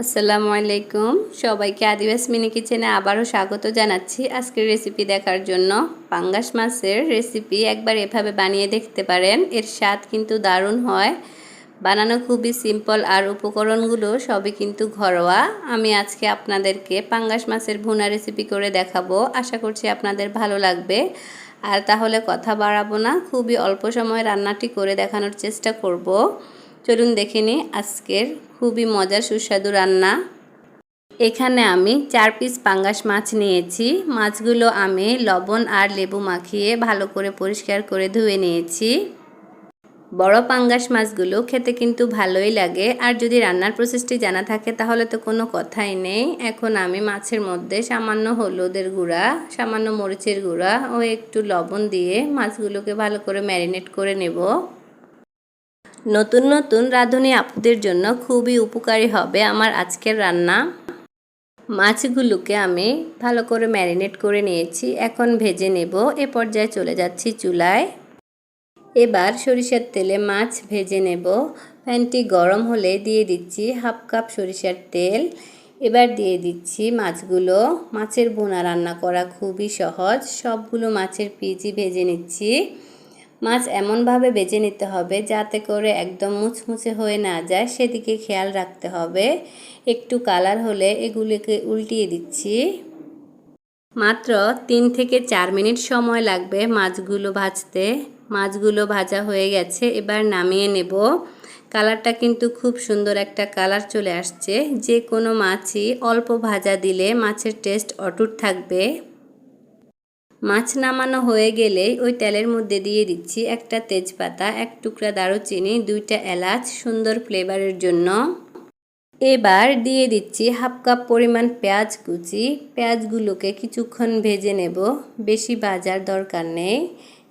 আসসালামু আলাইকুম। সবাইকে আদিবাস মিনি কিচেনে আবারও স্বাগত জানাচ্ছি আজকের রেসিপি দেখার জন্য। পাঙ্গাস মাছের রেসিপি একবার এভাবে বানিয়ে দেখতে পারেন। এর স্বাদ কিন্তু দারুণ হয়। বানানো খুবই সিম্পল আর উপকরণগুলো সবই কিন্তু ঘরোয়া। আমি আজকে আপনাদেরকে পাঙ্গাস মাছের ভুনা রেসিপি করে দেখাবো। আশা করছি আপনাদের ভালো লাগবে। আর তাহলে কথা বাড়াবো না, খুবই অল্প সময় রান্নাটি করে দেখানোর চেষ্টা করব। চলুন দেখে নিই আজকের খুবই মজার সুস্বাদু রান্না। এখানে আমি চার পিস পাঙ্গাস মাছ নিয়েছি। মাছগুলো আমি লবণ আর লেবু মাখিয়ে ভালো করে পরিষ্কার করে ধুয়ে নিয়েছি। বড় পাঙ্গাস মাছগুলো খেতে কিন্তু ভালোই লাগে। আর যদি রান্নার প্রসেসটি জানা থাকে তাহলে তো কোনো কথাই নেই। এখন আমি মাছের মধ্যে সামান্য হলুদের গুঁড়া, সামান্য মরিচের গুঁড়া ও একটু লবণ দিয়ে মাছগুলোকে ভালো করে ম্যারিনেট করে নেব। নতুন নতুন রাঁধুনি আপুদের জন্য খুবই উপকারী হবে আমার আজকের রান্না। মাছগুলোকে আমি ভালো করে ম্যারিনেট করে নিয়েছি, এখন ভেজে নেব, এ পর্যায়ে চলে যাচ্ছি চুলায়। এবার সরিষার তেলে মাছ ভেজে নেব। প্যানটি গরম হলে দিয়ে দিচ্ছি হাফ কাপ সরিষার তেল। এবার দিয়ে দিচ্ছি মাছগুলো। মাছের বোনা রান্না করা খুবই সহজ, সবগুলো মাছের পিচি ভেজে নিচ্ছি। মাছ এমনভাবে বেজে নিতে হবে যাতে করে একদম মুচমুচে হয়ে না যায়। সেদিকে খেয়াল রাখতে হবে। একটু কালার হলে এগুলিকে উল্টিয়ে দিচ্ছি। মাত্র তিন থেকে চার মিনিট সময় লাগবে মাছগুলো ভাজতে। মাছগুলো ভাজা হয়ে গেছে, এবার নামিয়ে নেব। কালারটা কিন্তু খুব সুন্দর একটা কালার চলে আসছে। যে কোনো মাছই অল্প ভাজা দিলে মাছের টেস্ট অটুট থাকবে। মাছ নামানো হয়ে গেলেই ওই তেলের মধ্যে দিয়ে দিচ্ছি একটা তেজপাতা, এক টুকরা দারুচিনি, দুইটা এলাচ, সুন্দর ফ্লেভারের জন্য। এবার দিয়ে দিচ্ছি হাফ কাপ পরিমাণ পেঁয়াজ কুচি। পেঁয়াজগুলোকে কিছুক্ষণ ভেজে নেব, বেশি ভাজার দরকার নেই।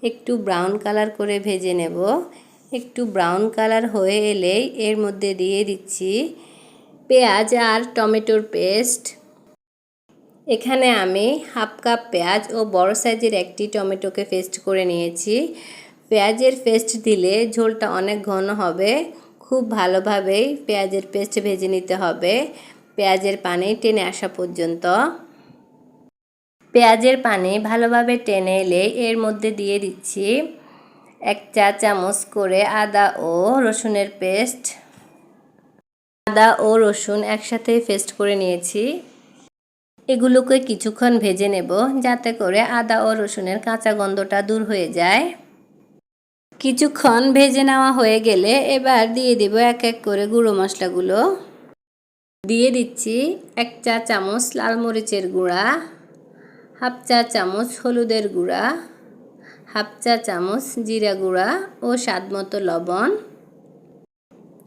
একটু ব্রাউন কালার করে ভেজে নেব। একটু ব্রাউন কালার হয়ে এলেই এর মধ্যে দিয়ে দিচ্ছি পেঁয়াজ আর টমেটোর পেস্ট। এখানে আমি হাফ কাপ পেঁয়াজ ও বড় সাইজের একটি টমেটোকে পেস্ট করে নিয়েছি। পেঁয়াজের পেস্ট দিলে ঝোলটা অনেক ঘন হবে। খুব ভালোভাবেই পেঁয়াজের পেস্ট ভেজে নিতে হবে। পেঁয়াজের পানি টেনে আসা পর্যন্ত। পেঁয়াজের পানি ভালোভাবে টেনে এলে এর মধ্যে দিয়ে দিচ্ছি এক চা চামচ করে আদা ও রসুনের পেস্ট। আদা ও রসুন একসাথে পেস্ট করে নিয়েছি। এগুলোকে কিছুক্ষণ ভেজে নেব যাতে করে আদা ও রসুনের কাঁচা গন্ধটা দূর হয়ে যায়। কিছুক্ষণ ভেজে নেওয়া হয়ে গেলে এবার দিয়ে দিব এক এক করে গুঁড়ো মশলাগুলো। দিয়ে দিচ্ছি এক চা চামচ লাল মরিচের গুঁড়া, হাফ চা চামচ হলুদের গুঁড়া, হাফ চা চামচ জিরা গুঁড়া ও স্বাদ মতো লবণ।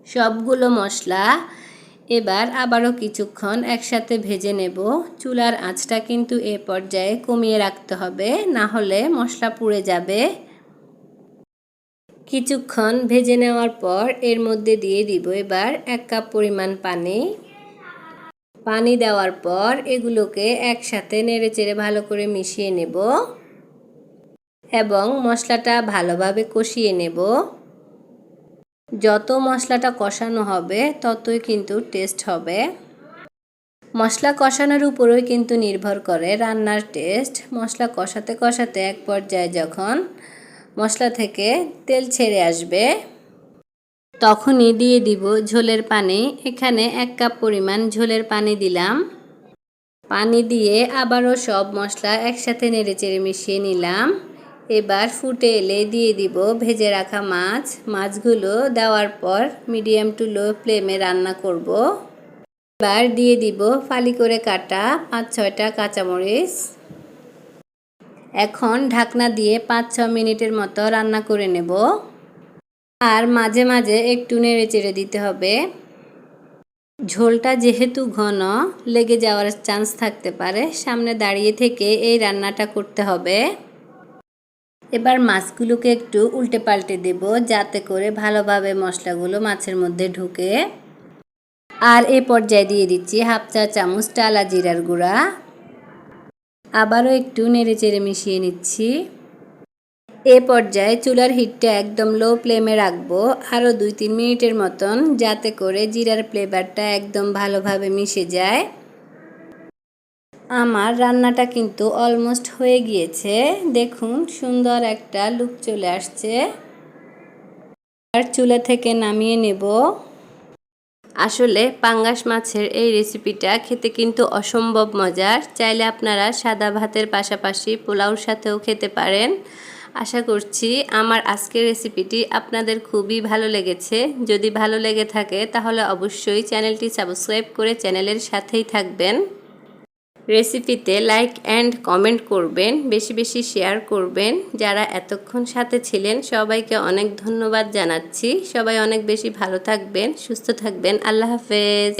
সবগুলো মশলা এবার আবারও কিছুক্ষণ একসাথে ভেজে নেব। চুলার আঁচটা কিন্তু এ পর্যায়ে কমিয়ে রাখতে হবে, না হলে মশলা পুড়ে যাবে। কিছুক্ষণ ভেজে নেওয়ার পর এর মধ্যে দিয়ে দিব এবার এক কাপ পরিমাণ পানি। পানি দেওয়ার পর এগুলোকে একসাথে নেড়ে চেড়ে ভালো করে মিশিয়ে নেব এবং মশলাটা ভালোভাবে কষিয়ে নেব। যত মশলাটা কষানো হবে, ততই কিন্তু টেস্ট হবে। মশলা কষানোর উপরেই কিন্তু নির্ভর করে রান্নার টেস্ট মশলা কষাতে কষাতে এক পর্যায়ে যখন মশলা থেকে তেল ছেড়ে আসবে, তখনই দিয়ে দিব ঝোলের পানি। এখানে এক কাপ পরিমাণ ঝোলের পানি দিলাম। পানি দিয়ে আবারও সব মশলা একসাথে নেড়ে চেড়ে মিশিয়ে নিলাম। এবার ফুটে এলে দিয়ে দিব ভেজে রাখা মাছ। মাছগুলো দেওয়ার পর মিডিয়াম টু লো ফ্লেমে রান্না করব। এবার দিয়ে দিব ফালি করে কাটা পাঁচ ছয়টা কাঁচামরিচ। এখন ঢাকনা দিয়ে পাঁচ ছ মিনিটের মতো রান্না করে নেব। আর মাঝে মাঝে একটু নেড়ে চেড়ে দিতে হবে। ঝোলটা যেহেতু ঘন, লেগে যাওয়ার চান্স থাকতে পারে। সামনে দাঁড়িয়ে থেকে এই রান্নাটা করতে হবে। এবার মাছগুলোকে একটু উল্টে পাল্টে দেব, যাতে করে ভালোভাবে মশলাগুলো মাছের মধ্যে ঢুকে। আর এ পর্যায়ে দিয়ে দিচ্ছি হাফ চা চামচ টালা জিরার গুঁড়া। আবারও একটু নেড়ে চেড়ে মিশিয়ে নিচ্ছি। এ পর্যায়ে চুলার হিটটা একদম লো ফ্লেমে রাখব, আরও দুই তিন মিনিটের মতন, যাতে করে জিরার ফ্লেভারটা একদম ভালোভাবে মিশে যায়। আমার রান্নাটা কিন্তু অলমোস্ট হয়ে গিয়েছে। দেখুন, সুন্দর একটা লুক চলে আসছে। আর চুলা থেকে নামিয়ে নেব। আসলে পাঙ্গাস মাছের এই রেসিপিটা খেতে কিন্তু অসম্ভব মজার। চাইলে আপনারা সাদা ভাতের পাশাপাশি পোলাওর সাথেও খেতে পারেন। আশা করছি আমার আজকের রেসিপিটি আপনাদের খুবই ভালো লেগেছে। যদি ভালো লেগে থাকে, তাহলে অবশ্যই চ্যানেলটি সাবস্ক্রাইব করে চ্যানেলের সাথেই থাকবেন। রেসিপিতে লাইক অ্যান্ড কমেন্ট করবেন, বেশি বেশি শেয়ার করবেন। যারা এতক্ষণ সাথে ছিলেন, সবাইকে অনেক ধন্যবাদ জানাচ্ছি। সবাই অনেক বেশি ভালো থাকবেন, সুস্থ থাকবেন। আল্লাহ হাফেজ।